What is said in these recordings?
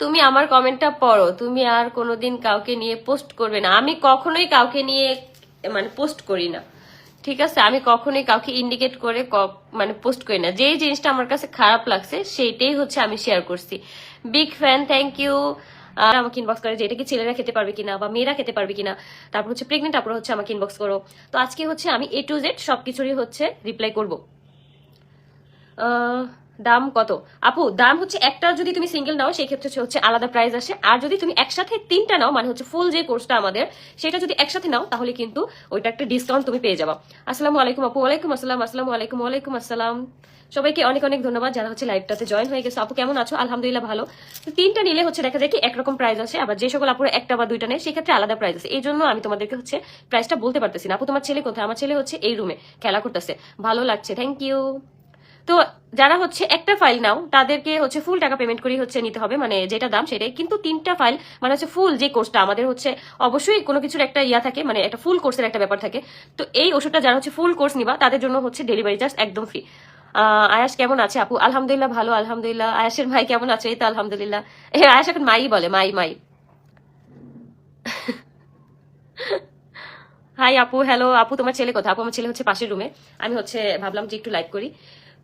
তুমি আমার কমেন্টটা পড়ো। তুমি আর কোনোদিন কাউকে নিয়ে পোস্ট করবে না। আমি কখনোই কাউকে নিয়ে মানে পোস্ট করি না। ঠিক আছে? আমি কখনোই কাউকে ইন্ডিকেট করে মানে পোস্ট করি না। যেই জিনিসটা আমার কাছে খারাপ লাগছে, সেইটাই হচ্ছে আমি শেয়ার করছি। বিগ ফ্যান থ্যাংক ইউ আমাকে ইনবক্স করে যে এটা কি ছেলেরা খেতে পারবে কিনা বা মেয়েরা খেতে পারবে কিনা। তারপর হচ্ছে প্রেগনেন্ট তারপর হচ্ছে আমাকে ইনবক্স করো। তো আজকে হচ্ছে আমি এ টু জেড সবকিছুরই হচ্ছে রিপ্লাই করব। দাম কত? আপু, দাম হচ্ছে একটা যদি তুমি সিঙ্গেল নাও সেই ক্ষেত্রে হচ্ছে আলাদা প্রাইস আসে। আর যদি তুমি একসাথে তিনটা নাও মানে হচ্ছে ফুল যে কোর্সটা আমাদের, সেটা যদি একসাথে নাও, তাহলে কিন্তু ওইটা একটা ডিসকাউন্ট তুমি পেয়ে যাবা। আসসালামু আলাইকুম আপু, ওয়ালাইকুম আসসালাম, আসসালামু আলাইকুম, ওয়ালাইকুম আসসালাম। সবাইকে অনেক অনেক ধন্যবাদ যারা হচ্ছে লাইভটাতে জয়েন হয়ে গেছে। আপু, কেমন আছো? আলহামদুলিল্লাহ ভালো। তিনটা নিলে হচ্ছে দেখা যায় কি একরকম প্রাইস আসে, আবার যে সকল আপুরা একটা বা দুইটা নেয়, সেক্ষেত্রে আলাদা প্রাইস আছে এই জন্য আমি তোমাদেরকে হচ্ছে প্রাইসটা বলতে পারতেছি না। আপু, তোমার ছেলে কোথায়? আমার ছেলে হচ্ছে এই রুমে খেলা করতেছে। ভালো লাগছে থ্যাংক ইউ তো যারা হচ্ছে একটা ফাইল নাও, তাদেরকে হচ্ছে ফুল টাকা পেমেন্ট করেই হচ্ছে নিতে হবে মানে যেটা দাম সেটাই। কিন্তু তিনটা ফাইল মানে হচ্ছে ফুল যে কোর্সটা আমাদের হচ্ছে অবশ্যই কোনো কিছুর একটা ইয়া থাকে মানে একটা ফুল কোর্সের একটা ব্যাপার থাকে। তো এই ওষুধটা যারা হচ্ছে ফুল কোর্স নিবা, তাদের জন্য হচ্ছে ডেলিভারি চার্জ একদম ফ্রি আয়াস কেমন আছে আপু? আলহামদুলিল্লাহ ভালো, আলহামদুলিল্লাহ। আয়াসের ভাই কেমন আছে? এই তো আলহামদুলিল্লাহ। আয়াস এখন মাই বলে, মাই মাই। হাই আপু হ্যালো আপু, তোমার ছেলে কোথায়? আপু, আমার ছেলে হচ্ছে পাশের রুমে আমি হচ্ছে ভাবলাম যে একটু লাইভ করি।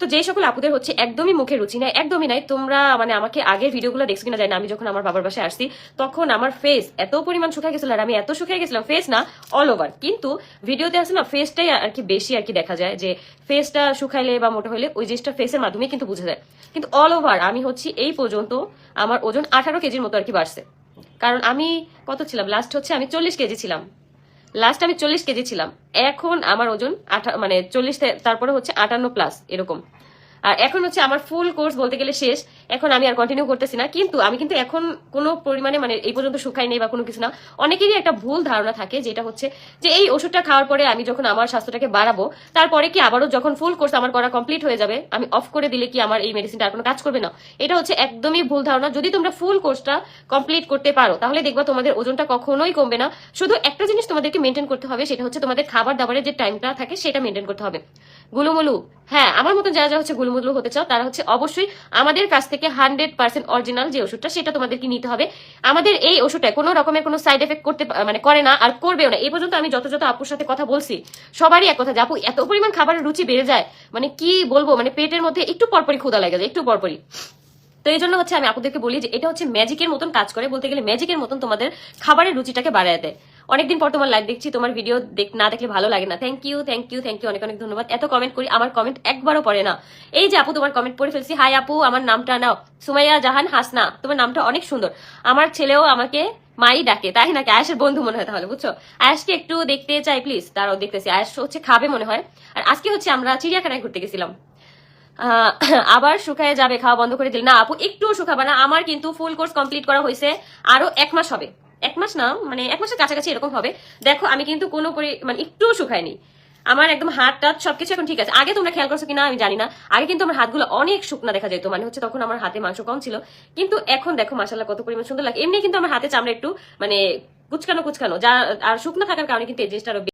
তো যে সকল আপুদের হচ্ছে একদমই মুখে রুচি নাই একদমই নাই। তোমরা মানে আমাকে আগের ভিডিওগুলো দেখছ কিনা জানি না, আমি যখন আমার বাবার বাসায় আসছি তখন আমার ফেস এত পরিমাণ শুকায় গেছিল আর আমি এত শুকিয়ে গেছিলাম ফেস না অল ওভার কিন্তু ভিডিওতে আছে না ফেসটাই আর কি বেশি আর কি দেখা যায় যে ফেসটা শুকাইলে বা মোটা হলে ওই জিনিসটা ফেসের মাধ্যমে কিন্তু বোঝা যায়। কিন্তু অল ওভার আমি হচ্ছি এই পর্যন্ত আমার ওজন আঠারো কেজির মতো আর কি বাড়ছে। কারণ আমি কত ছিলাম? লাস্ট হচ্ছে আমি চল্লিশ কেজি ছিলাম। লাস্ট আমি চল্লিশ কেজি ছিলাম। এখন আমার ওজন আঠা মানে চল্লিশ তারপরে হচ্ছে আটান্ন প্লাস এরকম। আর এখন হচ্ছে আমার ফুল কোর্স বলতে গেলে শেষ। এখন আমি আর কন্টিনিউ করতেছি না। কিন্তু আমি কিন্তু এখন কোনো পরিমাণে মানে এই পর্যন্ত শুকাই নেই বা কোনো কিছু না। অনেকেরই একটা ভুল ধারণা থাকে, যেটা হচ্ছে যে এই ওষুধটা খাওয়ার পরে আমি যখন আমার স্বাস্থ্যটাকে বাড়াবো, তারপরে কি আবারও যখন ফুল কোর্স আমার করা কমপ্লিট হয়ে যাবে, আমি অফ করে দিলে কি আমার এই মেডিসিনটা আর কোনো কাজ করবে না? এটা হচ্ছে একদমই ভুল ধারণা। যদি তোমরা ফুল কোর্সটা কমপ্লিট করতে পারো, তাহলে দেখবা তোমাদের ওজনটা কখনোই কমবে না। শুধু একটা জিনিস তোমাদেরকে মেনটেন করতে হবে, সেটা হচ্ছে তোমাদের খাবার দাবারের যে টাইমটা থাকে, সেটা মেনটেন করতে হবে। গুলুমুলু হ্যাঁ আমার মতন যারা যারা হচ্ছে গুলুমুলু হতে চাও, তারা হচ্ছে অবশ্যই আমাদের কাছ থেকে হান্ড্রেড পার্সেন্ট অরিজিনাল যে ওষুধটা, সেটা তোমাদেরকে নিতে হবে। আমাদের এই ওষুধটা কোনো রকমের কোনো সাইড এফেক্ট করতে মানে করে না আর করবেও না। এই পর্যন্ত আমি যত যত আপুর সাথে কথা বলছি, সবারই এক কথা যে আপু, এত পরিমাণ খাবারের রুচি বেড়ে যায় মানে কি বলব মানে পেটের মধ্যে একটু পরপরই ক্ষুদা লাগে যায়, একটু পরপরই। তো এই জন্য হচ্ছে আমি আপুদেরকে বলি যে, এটা হচ্ছে ম্যাজিকের মতন কাজ করে, বলতে গেলে ম্যাজিকের মতন তোমাদের খাবারের রুচিটাকে বাড়ায় দেয়। অনেকদিন পর তোমার লাইভ দেখছি, তোমার ভিডিও না দেখলে ভালো লাগে না। Thank you thank you thank you অনেক অনেক ধন্যবাদ। এত কমেন্ট করি, আমার কমেন্ট একবারও পড়ে না। এই যে আপু, তোমার কমেন্ট পড়ে ফেলছি। হাই আপু, আমার নামটা নাও। সুমাইয়া জাহান হাসনা, তোমার নামটা অনেক সুন্দর। আমার ছেলেও আমাকে মাই ডাকে, তাই নাকি? আয়াসের বন্ধু মনে হয় তাহলে, বুঝছ? আয়াসকে একটু দেখতে চাই প্লিজ তারাও দেখতেছি। আয়াস হচ্ছে খাবে মনে হয়। আর আজকে হচ্ছে আমরা চিড়িয়াখানায় ঘুরতে গেছিলাম। আবার শুকায় যাবে, খাওয়া বন্ধ করে দিল। না আপু একটু শুকাবে না। আমার কিন্তু ফুল কোর্স কমপ্লিট করা হয়েছে আরও এক মাস হবে। এক মাস না মানে এক মাসের কাছাকাছি এরকম হবে। দেখো, আমি কিন্তু কোনো মানে একটু শুকায়নি আমার একদম হাত টাত সবকিছু এখন ঠিক আছে। আগে তোমরা খেয়াল করছ কিনা আমি জানি না। আগে কিন্তু আমার হাতগুলো অনেক শুকনা দেখা যেত। মানে হচ্ছে তখন আমার হাতে মাংস কম ছিল। কিন্তু এখন দেখো মাসাল্লাহ কত পরিমাণ সুন্দর লাগে। এমনি কিন্তু আমার হাতে চামড়া একটু মানে কুচকানো কুচকানো। যা, আর শুকনো থাকার কারণে কিন্তু এই জিনিসটা